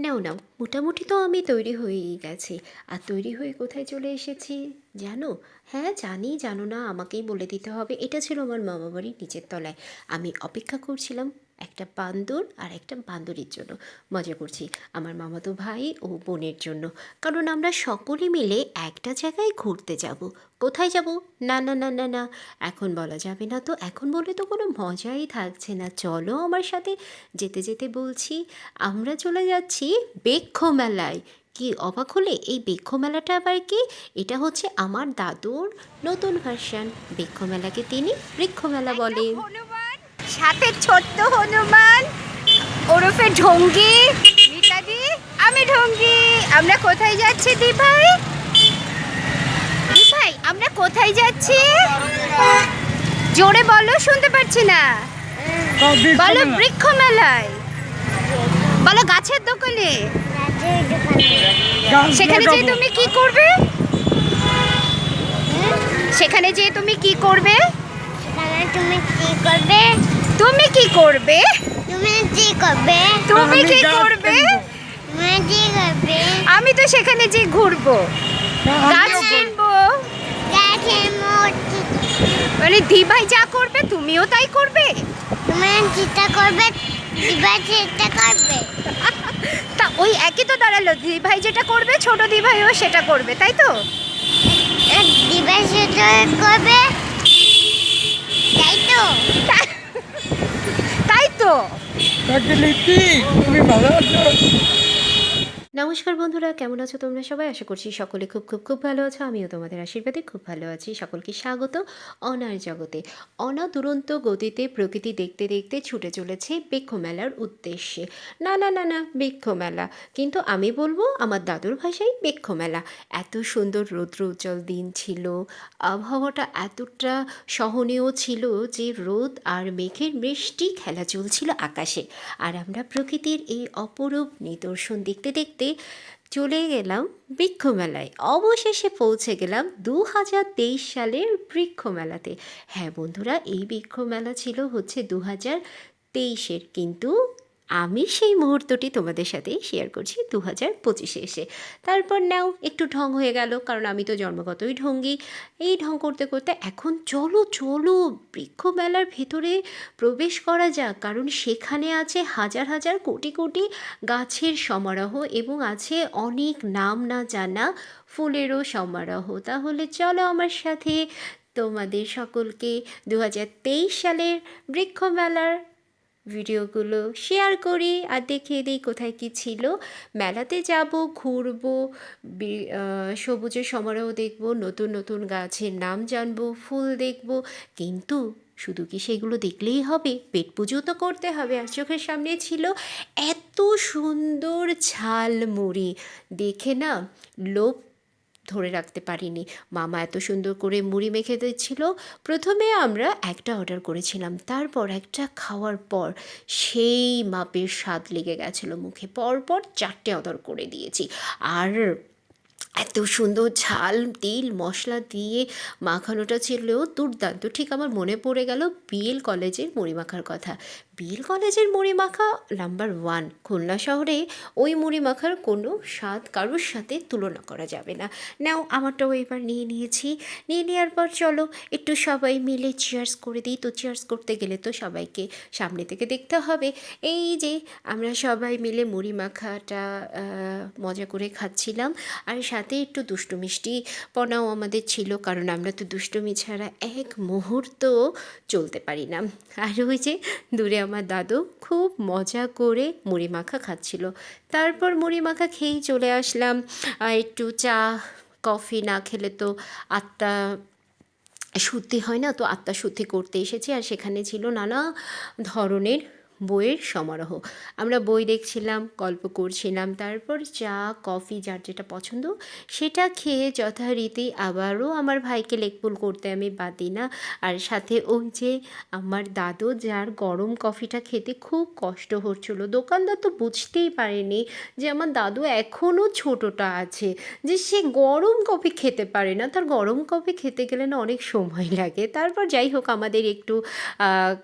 নাও নাও, মোটামুটি তো আমি তৈরি হয়েই গেছি। আর তৈরি হয়ে কোথায় চলে এসেছি? জানো? হ্যাঁ জানি, জানো না, আমাকেই বলে দিতে হবে। এটা ছিল আমার মামাবাড়ির নিচের তলায়। আমি অপেক্ষা করছিলাম একটা বান্দর আর একটা বান্দরের জন্য। মজা করছি আমার মামাতো ভাই ও বোনের জন্য। কারণ আমরা সকলে মিলে একটা জায়গায় ঘুরতে যাব। কোথায় যাব? না না না না না। এখন বলা যাবে না তো। এখন বলে তো কোনো মজাই থাকছে না। চলো আমার সাথে যেতে যেতে বলছি। আমরা চলে যাচ্ছি বৃক্ষ মেলায়। কি অবাক হলে এই বৃক্ষ মেলাটা আবার কি? এটা হচ্ছে আমার দাদুর নতুন ভার্সন বৃক্ষ মেলাকে তিনি বৃক্ষ মেলা বলেন হনুমান সাথে ছোট্ট হনুমান, ওরফে ঢঙ্গি মিতাদি আমি ঢঙ্গি। আমরা কোথায় যাচ্ছি দি ভাই ভাই আমরা কোথায় যাচ্ছি? জোরে বলো, শুনতে পাচ্ছি না। বলো বৃক্ষ মেলায় বলো, গাছের দোকানে। সেখানে যে তুমি কি করবে? সেখানে যে তুমি কি করবে? তুমি কি করবে? তুমি কি করবে? তুমি কি করবে? তুমি কি করবে? তুমি কি করবে? আমি তো সেখানে যে ঘুরবো। গাছ কিনবো। মানে দিভাই যা করবে তুমিও তাই করবে? তুমি চিন্তা করবে দিবা চিন্তা করবে। তা ওই একই তো দাঁড়াল দিভাই যেটা করবে ছোট দিভাইও সেটা করবে তাই তো? দিবা চিন্তা করবে তাই তো? তো। তুমি ভালো আছো? নমস্কার বন্ধুরা, কেমন আছো তোমরা সবাই? আশা করছি সকলে খুব খুব খুব ভালো আছো। আমিও তোমাদের আশীর্বাদে খুব ভালো আছি। সকলকে স্বাগত অনার জগতে। অনা দুরন্ত গতিতে প্রকৃতি দেখতে দেখতে ছুটে চলেছে বৃক্ষ মেলার উদ্দেশ্যে। না না না না, বৃক্ষ মেলা। কিন্তু আমি বলব, আমার দাদুর ভাষায় বৃক্ষ মেলা। এত সুন্দর রৌদ্র উজ্জ্বল দিন ছিল। আবহাওয়াটা এতটা সহনীয় ছিল যে রোদ আর মেঘের মিষ্টি খেলা চলছিল আকাশে। আর আমরা প্রকৃতির এই অপরূপ নিদর্শন দেখতে দেখতে চলে গেলাম বৃক্ষমেলায়। অবশেষে পৌঁছে গেলাম দু হাজার তেইশ সালের বৃক্ষমেলাতে। হ্যাঁ বন্ধুরা, এই বৃক্ষমেলা ছিল হচ্ছে দু হাজার তেইশের। কিন্তু আমি সেই মুহূর্তটি তোমাদের সাথে শেয়ার করছি দু হাজার পঁচিশে এসে। তারপর নাও, একটু ঢং হয়ে গেল, কারণ আমি তো জন্মগতই ঢঙ্গি। এই ঢং করতে করতে এখন চলো চলো বৃক্ষ মেলার ভেতরে প্রবেশ করা যাক, কারণ সেখানে আছে হাজার হাজার কোটি কোটি গাছের সমারোহ এবং আছে অনেক নাম না জানা ফুলেরও সমারোহ। তাহলে চলো আমার সাথে তোমাদের সকলকে দু হাজার তেইশ সালের বৃক্ষ মেলার ভিডিওগুলো শেয়ার করি আর দেখিয়ে দিই কোথায় কী ছিল। মেলাতে যাব, ঘুরবো সবুজের সমারোহ দেখব, নতুন নতুন গাছের নাম জানব, ফুল দেখব। কিন্তু শুধু কি সেগুলো দেখলেই হবে? পেট পুজো তো করতে হবে, আর চোখের সামনে ছিল এত সুন্দর ঝালমুড়ি। দেখে না লোভ ধরে রাখতে পারিনি। মামা এত সুন্দর করে মুড়ি মেখে দিচ্ছিল প্রথমে আমরা একটা অর্ডার করেছিলাম, তারপর একটা খাওয়ার পর সেই মাপের স্বাদ লেগে গেছিল মুখে। পরপর চারটে অর্ডার করে দিয়েছি। আর এত সুন্দর ঝাল, তেল, মশলা দিয়ে মাখানোটা ছিল দুর্দান্ত। ঠিক আমার মনে পড়ে গেল বিএল কলেজের মুড়ি মাখার কথা। বিএল কলেজের মুড়ি মাখা নাম্বার ওয়ান। খুলনা শহরে ওই মুড়ি মাখার কোনো স্বাদ কারোর সাথে তুলনা করা যাবে না। নাও, আমারটাও এবার নিয়ে নিয়েছি। নিয়ে নেওয়ার পর চলো, একটু সবাই মিলে চেয়ার্স করে দিই। তো চেয়ার্স করতে গেলে তো সবাইকে সামনে থেকে দেখতে হবে। এই যে, আমরা সবাই মিলে মুড়ি মাখাটা মজা করে খাচ্ছিলাম। আর সাথে একটু দুষ্টু মিষ্টি পনাও আমাদের ছিল, কারণ আমরা তো দুষ্টুমি ছাড়া এক মুহূর্ত চলতে পারি না। আর ওই যে, দূরে আমার দাদু খুব মজা করে মুড়ি মাখা খাচ্ছিল। তারপর মুড়ি মাখা খেয়েই চলে আসলাম। একটু চা, কফি না খেলে তো আত্মা শুদ্ধি হয় না, তো আত্মা শুদ্ধি করতে এসেছি। আর সেখানে ছিল নানা ধরনের বইয়ের সমারোহ। আমরা বই দেখছিলাম, গল্প করছিলাম, তারপর চা, কফি, যার যেটা পছন্দ, সেটা খেয়ে যথারীতি আবারও আমার ভাইকে লেকপুল করতে আমি বাদ না। আর সাথে ওই যে আমার দাদু, যার গরম কফিটা খেতে খুব কষ্ট হচ্ছিল। দোকানদার তো বুঝতেই পারেনি যে আমার দাদু এখনও ছোটোটা আছে, যে সে গরম কফি খেতে পারে না। তার গরম কফি খেতে গেলে না অনেক সময় লাগে। তারপর যাই হোক, আমাদের একটু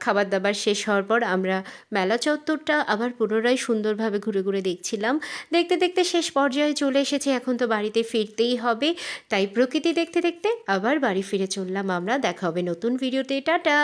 খাবার দাবার শেষ হওয়ার পর আমরা মেলা চত্বরটা আবার পুনরায় সুন্দরভাবে ঘুরে ঘুরে দেখছিলাম। দেখতে দেখতে শেষ পর্যায়ে চলে এসেছে, এখন তো বাড়িতে ফিরতেই হবে। তাই প্রকৃতি দেখতে দেখতে আবার বাড়ি ফিরে চললাম আমরা। দেখা হবে নতুন ভিডিওতে। টাটা!